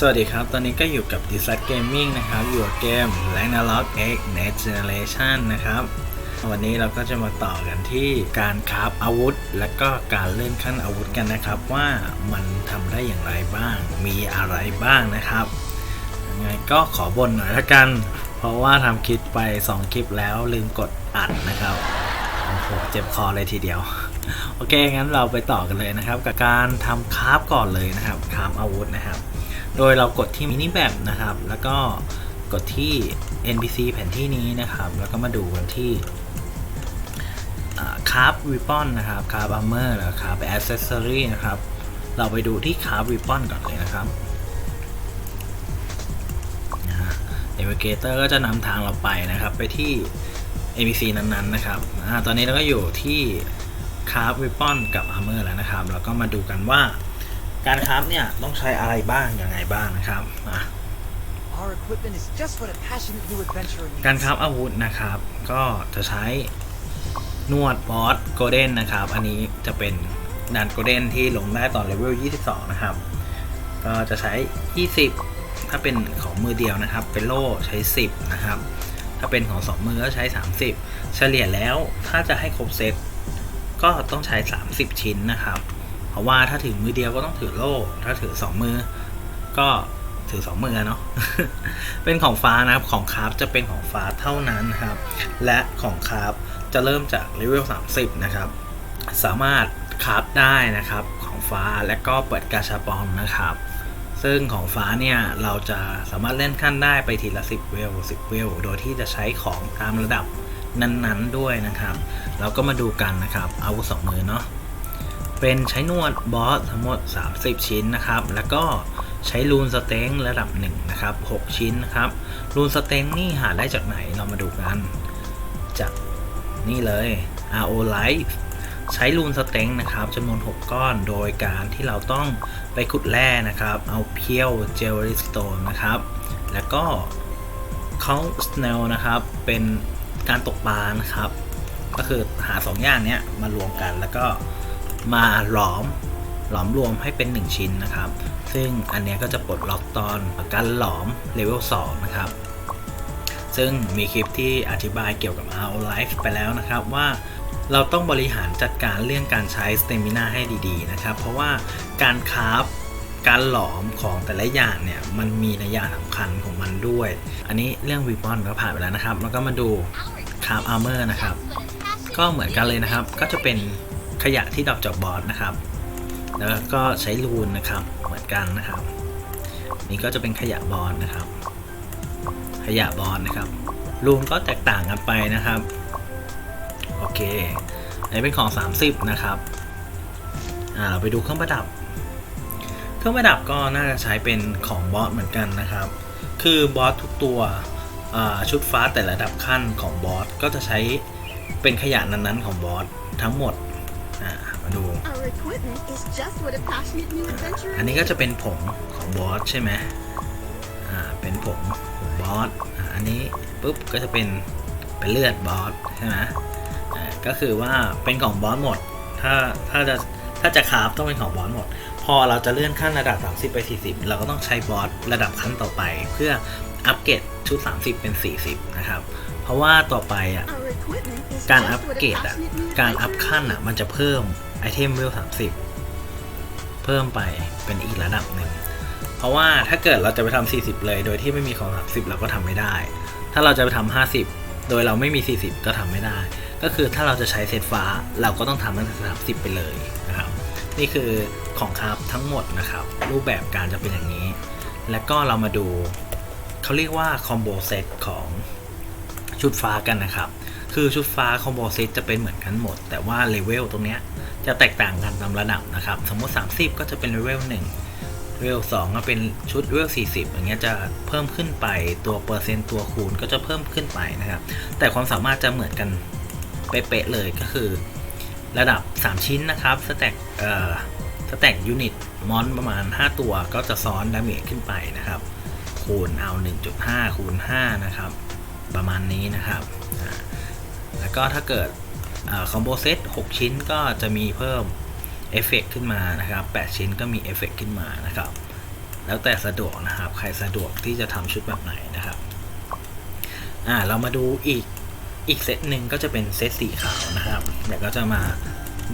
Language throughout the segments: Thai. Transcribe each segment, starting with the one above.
สวัสดีครับ ตอนนี้ก็อยู่กับ d e s i g n Gaming นะครับ อยู่กับเกม Ragnarok X Next Generation นะครับ วันนี้เราก็จะมาต่อกันที่การคราฟอาวุธ และก็การเลื่อนขั้นอาวุธกันนะครับ ว่ามันทำได้อย่างไรบ้าง มีอะไรบ้างนะครับยังไงก็ขอบนหน่อยละกัน เพราะว่าทำคลิปไป 2 คลิปแล้วลืมกดอัดนะครับ โอ้โห เจ็บคอเลยทีเดียวโอเค งั้นเราไปต่อกันเลยนะครับ กับการทำคราฟก่อนเลยนะครับคราฟอาวุธนะครับ โดยเรากดที่มินิแบบนะครับ แล้วก็กดที่ NPC แผนที่นี้นะครับ แล้วก็มาดูกันที่คราฟวิปปอนนะครับคราฟอาร์เมอร์แล้วคราฟแอ c เซสซอรีนะครับ เราไปดูที่คราฟวิปปอนก่อนเลยนะครับเอเวเกเตอร์ก็จะนำทางเราไปนะครับ ไปที่ NPC นั้นๆนะครับอตอนนี้เราก็อยู่ที่คราฟวิปปอนกับอาร์เมอร์แล้วนะครับ แล้วก็มาดูกันว่า การคราฟเนี่ยต้องใช้อะไรบ้างยังไงบ้างนะครับอะ Our equipment is just what a passionate new adventurer needs. การคราฟอาวุธนะครับ ก็จะใช้นวดบอสโกลเด้นนะครับ อันนี้จะเป็นดันโกลเด้นที่ลงได้ตอนเลเวล 22 นะครับ ก็จะใช้ 20 ถ้าเป็นของมือเดียวนะครับ เป็นโล่ใช้ 10 นะครับ ถ้าเป็นของ 2 มือก็ใช้ 30 เฉลี่ยแล้วถ้าจะให้ครบเซตก็ต้องใช้ 30 ชิ้นนะครับเพ ราะว่าถ้าถือมือเดียวก็ต้องถือโล่ถ้าถือ2มือ ก็ถือ2มือเนาะ เป็นของฟ้านะครับ ของคาราฟจะเป็นของฟ้าเท่านั้นครับ และของคาราฟจะเริ่มจากเลเวล30 นะครับ สามารถคาราฟได้นะครับ ของฟ้าและก็เปิดกาชาปองนะครับ ซึ่งของฟ้าเนี่ยเราจะสามารถเล่นขั้นได้ไปทีละ 10 เวล 10 เวล โดยที่จะใช้ของตามระดับนั้นๆด้วยนะครับ เราก็มาดูกันนะครับ อาวุธสองมือเนาะ เป็นใช้นวดบอสทั้งหมด 30 ชิ้นนะครับ แล้วก็ใช้รูนสเต็งระดับ1นะครับ6 ชิ้นนะครับ รูนสเต็งนี่หาได้จากไหนเรามาดูกัน จากนี่เลย RO Life ใช้รูนสเต็งนะครับจำนวน 6 ก้อนโดยการที่เราต้องไปขุดแร่นะครับ เอาเพียวเจลลิสโตนนะครับ แล้วก็เขาสเนลนะครับ เป็นการตกปลานะครับ ก็คือหา 2 อย่างนี้มารวมกันแล้วก็ มาหลอมหลอมรวมให้เป็น 1 ชิ้นนะครับ ซึ่งอันนี้ก็จะปลดล็อกตอนการหลอมเลเวล2นะครับ ซึ่งมีคลิปที่อธิบายเกี่ยวกับ RO Life ไปแล้วนะครับว่าเราต้องบริหารจัดการเรื่องการใช้สเตมิน่าให้ดีๆนะครับ เพราะว่าการคราฟการหลอมของแต่ละอย่างเนี่ยมันมีนัยยะสำคัญของมันด้วย อันนี้เรื่องวีปอนก็ผ่านไปแล้วนะครับ แล้วก็มาดูคราฟอาร์เมอร์นะครับ ก็เหมือนกันเลยนะครับ ก็จะเป็น ขยะที่ดรอปจากบอสนะครับ แล้วก็ใช้รูนนะครับเหมือนกันนะครับ นี่ก็จะเป็นขยะบอสนะครับ ขยะบอสนะครับรูนก็แตกต่างกันไปนะครับ โอเคอันนี้เป็นของ 30 นะครับอ่าเราไปดูเครื่องประดับ เครื่องประดับก็น่าจะใช้เป็นของบอสเหมือนกันนะครับ คือบอสทุกตัวชุดฟ้าแต่ละระดับขั้นของบอสก็จะใช้เป็นขยะนั้นๆของบอสทั้งหมด อ่ามาดู Our equipment is just what a passionate new adventurer อันนี้ก็จะเป็นผงของบอสใช่ไหมอ่าเป็นผงของบอสอ่าอันนี้ปุ๊บก็จะเป็นเป็นเลือดบอสใช่ไหมอ่าก็คือว่าเป็นของบอสหมด ถ้าถ้าจะถ้าจะคราฟต้องเป็นของบอสหมด พอเราจะเลื่อนขั้นระดับ 30 ไป 40 เราก็ต้องใช้บอสระดับขั้นต่อไป เพื่ออัปเกรดชุด 30 เป็น 40 นะครับ เพราะว่าต่อไปอะการอัปเกรดอะการอัพขั้นอะมันจะเพิ่มไอเทมเวล30เพิ่มไปเป็นอีกระดับหนึ่งเพราะว่าถ้าเกิดเราจะไปทำ40 เลย โดยที่ไม่มีของ 30 เราก็ทำไม่ได้ ถ้าเราจะไปทำ50 โดยเราไม่มี 40 ก็ทำไม่ได้ ก็คือถ้าเราจะใช้เซตฟ้าเราก็ต้องทำตั้งแต่30 ไปเลยนะครับ นี่คือของคราฟทั้งหมดนะครับ รูปแบบการจะเป็นอย่างนี้ แล้วก็เรามาดูเขาเรียกว่าคอมโบเซตของ ชุดฟ้ากันนะครับ คือชุดฟ้าคอมโบเซตจะเป็นเหมือนกันหมด แต่ว่าเลเวลตรงเนี้ยจะแตกต่างกันตามระดับนะครับ สมมติ 30 ก็จะเป็นเลเวล1เลเวล2ก็เป็นชุดเลเวล40 อย่างเงี้ยจะเพิ่มขึ้นไปตัวเปอร์เซ็นต์ตัวคูณก็จะเพิ่มขึ้นไปนะครับ แต่ความสามารถจะเหมือนกันเป๊ะๆเลยก็คือ ระดับ 3 ชิ้นนะครับสแต็กเอ่อสแต็กยูนิตมอนประมาณ 5 ตัวก็จะซ้อนดาเมจขึ้นไปนะครับ คูณเอา 1.5 คูณ 5 นะครับ ประมาณนี้นะครับ แล้วก็ถ้าเกิดคอมโบเซต6 ชิ้นก็จะมีเพิ่มเอฟเฟกต์ขึ้นมานะครับ 8 ชิ้นก็มีเอฟเฟกต์ขึ้นมานะครับ แล้วแต่สะดวกนะครับ ใครสะดวกที่จะทำชุดแบบไหนนะครับอ่าเรามาดูอีกอีกเซตหนึ่งก็จะเป็นเซตสีขาวนะครับเดี๋ยวก็จะมา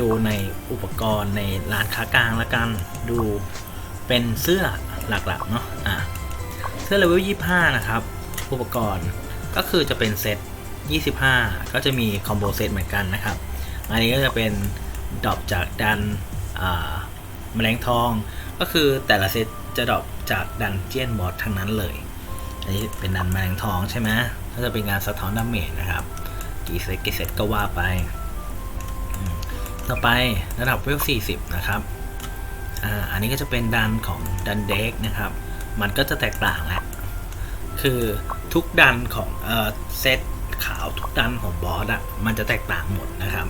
ดูในอุปกรณ์ในร้านค้ากลางละกันดูเป็นเสื้อหลักๆเนาะอ่าเสื้อเลเวล25 นะครับ อุปกรณ์ ก็คือจะเป็นเซต 25 ก็จะมีคอมโบเซตเหมือนกันนะครับ อันนี้ก็จะเป็นดรอปจากดันแมลงทอง ก็คือแต่ละเซตจะดรอปจากดันเจียนบอสทั้งนั้นเลย อันนี้เป็นดันแมลงทองใช่ไหมก็จะเป็นงานสะท้อนดาเมจนะครับ กี่เซตกี่เซตก็ว่าไป ต่อไประดับเวล 40 นะครับออันนี้ก็จะเป็นดันของดันเด็กนะครับ มันก็จะแตกต่างแหละ คือ ทุกดันของเออเซตขาวทุกดันของบอสอะมันจะแตกต่างหมดนะครับ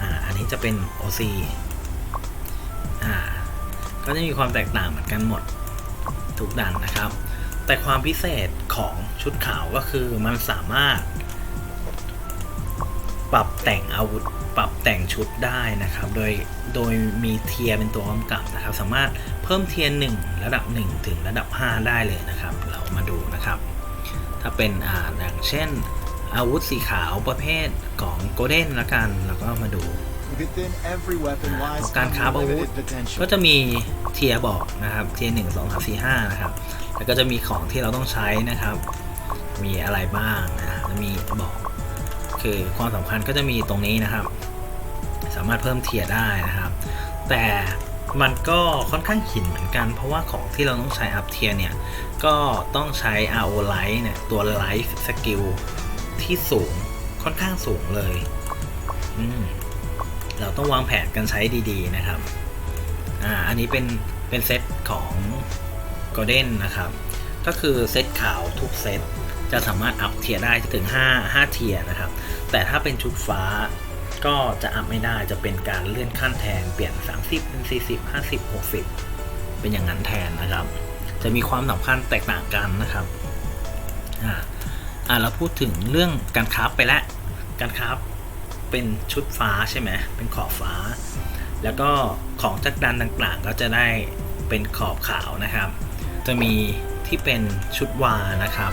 อ่าอันนี้จะเป็น OC อ่าก็จะมีความแตกต่างเหมือนกันหมดทุกดันนะครับ แต่ความพิเศษของชุดขาวก็คือมันสามารถ ปรับแต่งอาวุธ ปรับแต่งชุดได้นะครับ โดยโดยมีเทียร์เป็นตัวกำกับนะครับ สามารถเพิ่มเทียร์1ระดับ 1 ถึงระดับ 5 ได้เลยนะครับ เรามาดูนะครับ ถ้าเป็นอ่าอย่างเช่น อาวุธสีขาวประเภทของโกลเด้นละกันแล้วก็มาดู Within every weapon อ่า lies การค้าอาวุธ unlimited potential. ก็จะมีเทียร์บอกนะครับเทียร์หนึ่งสองสามสี่ห้านะครับแล้วก็จะมีของที่เราต้องใช้นะครับ มีอะไรบ้างนะจะมีบอกคือความสำคัญก็จะมีตรงนี้นะครับ สามารถเพิ่มเทียร์ได้นะครับ แต่มันก็ค่อนข้างหินเหมือนกัน เพราะว่าของที่เราต้องใช้อัพเทียร์เนี่ย ก็ต้องใช้ RO Light เนี่ย ตัว Life Skill ที่สูงค่อนข้างสูงเลยอืมเราต้องวางแผนกันใช้ดีๆนะครับ อ่า อันนี้เป็น เป็นเซตของ Golden นะครับ ก็คือเซตขาวทุกเซตจะสามารถอัพเทียร์ได้ถึง 5 5 เทียร์นะครับ แต่ถ้าเป็นชุดฟ้า ก็จะอัพไม่ได้จะเป็นการเลื่อนขั้นแทนเปลี่ยน 30 เป็น 40 50 60 เป็นอย่างนั้นแทนนะครับ จะมีความสำคัญแตกต่างกันนะครับอ่าอ่าเราพูดถึงเรื่องการคราฟไปแล้วการคราฟเป็นชุดฟ้าใช่ไหมเป็นขอบฟ้า แล้วก็ของจักรดันต่างๆ ก็จะได้เป็นขอบขาวนะครับ จะมีที่เป็นชุดวานะครับ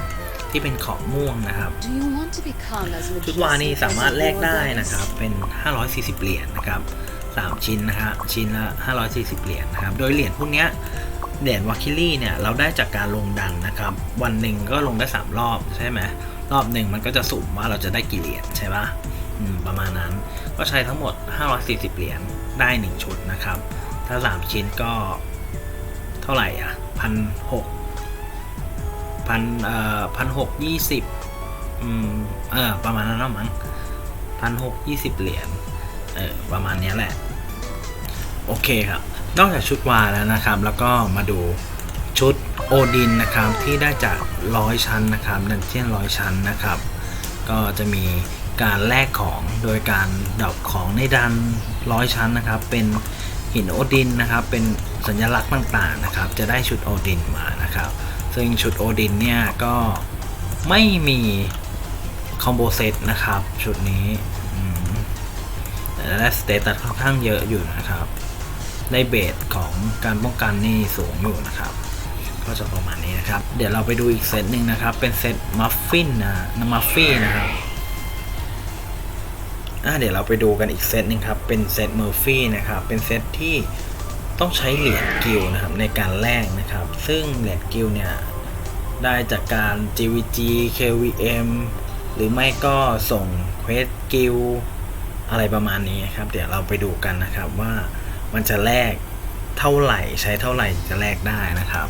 ที่เป็นขอบม่วงนะครับ Do you want to become as ชุดวานี่ majestic สามารถ as แล your กได้ goddess? นะครับ เป็น 540 เหรียญนะครับ 3 ชิ้นนะฮะชิ้นละ 540 เหรียญนะครับ โดยเหรียญพวกเนี้ยเหรียญวาคิลี่เนี่ยเราได้จากการลงดันนะครับ วันหนึ่งก็ลงได้ 3 รอบใช่ไหมรอบหนึ่งมันก็จะสุ่มว่าเราจะได้กี่เหรียญใช่ปะอืมประมาณนั้นก็ใช้ทั้งหมด 540 เหรียญได้ 1 ชุดนะครับ ถ้า 3 ชิ้นก็เท่าไหร่อะพันหก พันเอ่อพันหกยี่สิบอืมเออประมาณนั้นแล้วมั้งพันหกยี่สิบเหรียญเออประมาณนี้แหละ โอเคครับ นอกจากชุดวาแล้วนะครับ แล้วก็มาดูชุดโอดินนะครับที่ได้จากร้อยชั้นนะครับดันเจียนร้อยชั้นนะครับ ก็จะมีการแลกของโดยการดรอปของในดันร้อยชั้นนะครับ เป็นหินโอดินนะครับ เป็นสัญลักษณ์ต่างๆนะครับ จะได้ชุดโอดินมานะครับ ซึ่งชุดโอดินเนี่ยก็ไม่มีคอมโบเซตนะครับ ชุดนี้แต่ได้สเตตัสค่อนข้างเยอะอยู่นะครับได้เบสของการป้องกันนี่สูงอยู่นะครับ ก็จะประมาณนี้นะครับ เดี๋ยวเราไปดูอีกเซตหนึ่งนะครับ เป็นเซตมัฟฟินนะน้ำมัฟฟี่นะครับเดี๋ยวเราไปดูกันอีกเซตหนึ่งครับ เป็นเซตเมอร์ฟี่นะครับ เป็นเซตที่ ต้องใช้เหรียญกิลนะครับในการแลกนะครับ ซึ่งเหรียญกิลเนี่ยได้จากการ GVG KVM หรือไม่ก็ส่งเควสกิลอะไรประมาณนี้ครับ เดี๋ยวเราไปดูกันนะครับว่ามันจะแลกเท่าไหร่ใช้เท่าไหร่จะแลกได้นะครับ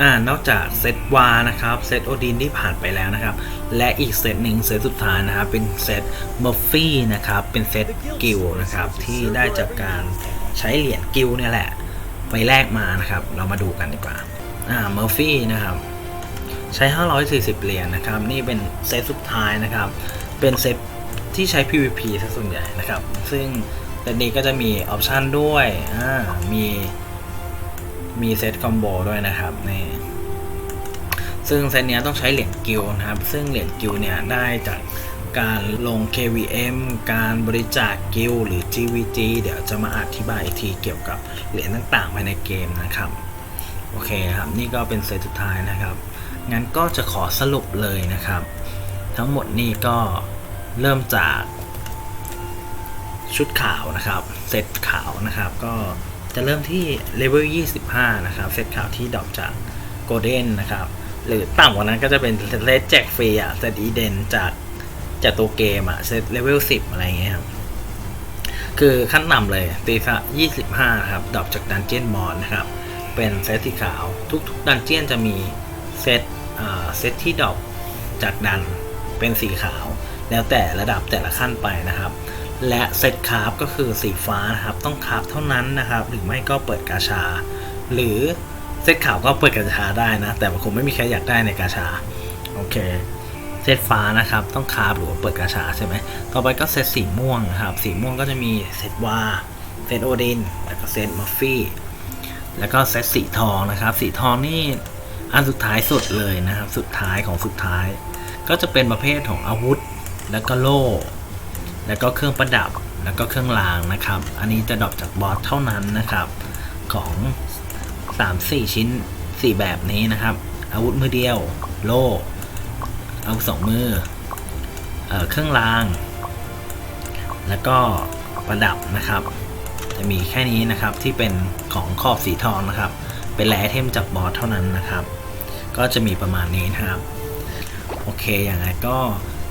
อ่านอกจากเซตวานะครับเซตโอดินที่ผ่านไปแล้วนะครับ และอีกเซตหนึ่งเซตสุดท้ายนะครับ เป็นเซตมอฟฟี่นะครับ เป็นเซตกิลนะครับ ที่ได้จากการใช้เหรียญกิลเนี่ยแหละ ไปแลกมานะครับ เรามาดูกันดีกว่าอ่าเมอร์ฟี่นะครับใช้ 540 เหรียญนะครับ นี่เป็นเซตสุดท้ายนะครับ เป็นเซตที่ใช้ PVP ซะส่วนใหญ่นะครับ ซึ่งเซตนี้ก็จะมีออปชันด้วยอ่ามี มีเซตคอมโบด้วยนะครับนี่ซึ่งเซตเนี้ยต้องใช้เหรียญกิลนะครับ ซึ่งเหรียญกิลเนี่ยได้จากการลง KVM การบริจาคกิลหรือ GVG เดี๋ยวจะมาอธิบายอีกทีเกี่ยวกับเหรียญต่างๆภายในเกมนะครับ โอเคครับ นี่ก็เป็นเซตสุดท้ายนะครับ งั้นก็จะขอสรุปเลยนะครับ ทั้งหมดนี่ก็เริ่มจากชุดขาวนะครับ เซตขาวนะครับก็ จะเริ่มที่เลเวล25 นะครับ เซตขาวที่ดรอปจากโกลเด้นนะครับ หรือต่ำกว่านั้นก็จะเป็นเซตแจกฟรีอะเซตอีเดนจากจากตัวเกมอะเซตเลเวล10 อะไรอย่างเงี้ยครับ คือขั้นต่ำเลยตีซะ25 ครับ ดรอปจากดันเจียนบอลนะครับ เป็นเซตที่ขาว ทุกๆดันเจียนจะมีเซตอ่าเซตที่ดรอปจากดันเป็นสีขาว แล้วแต่ระดับแต่ละขั้นไปนะครับ และเซตคราฟก็คือสีฟ้านะครับต้องคราฟเท่านั้นนะครับ หรือไม่ก็เปิดกาชา หรือเซตขาวก็เปิดกาชาได้นะ แต่มันคงไม่มีใครอยากได้ในกาชาโอเคเซตฟ้านะครับต้องคราฟหรือว่าเปิดกาชาใช่ไหมต่อไปก็เซตสีม่วงนะครับสีม่วงก็จะมีเซตวาเซตโอดินแล้วก็เซตมัฟฟี่แล้วก็เซตสีทองนะครับ สีทองนี่อันสุดท้ายสุดเลยนะครับ สุดท้ายของสุดท้าย ก็จะเป็นประเภทของอาวุธ แล้วก็โล่ แล้วก็เครื่องประดับแล้วก็เครื่องรางนะครับ อันนี้จะดรอปจากบอสเท่านั้นนะครับของ 3-4 ชิ้น 4 แบบนี้นะครับ อาวุธมือเดียว โล่อาวุธสองมือเอเครื่องราง แล้วก็ประดับนะครับ จะมีแค่นี้นะครับที่เป็นของขอบสีทองนะครับ เป็นแร่เทมจากบอสเท่านั้นนะครับ ก็จะมีประมาณนี้นะครับ โอเคอย่างไรก็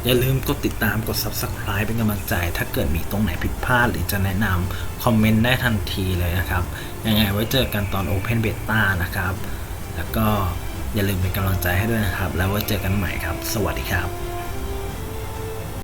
อย่าลืมกดติดตามกด subscribe เป็นกำลังใจ ถ้าเกิดมีตรงไหนผิดพลาด หรือจะแนะนำคอมเมนต์ได้ทันทีเลยนะครับ ยังไงไว้เจอกันตอน Open Beta นะครับ แล้วก็อย่าลืมเป็นกำลังใจให้ด้วยนะครับ แล้วไว้เจอกันใหม่ครับ สวัสดีครับ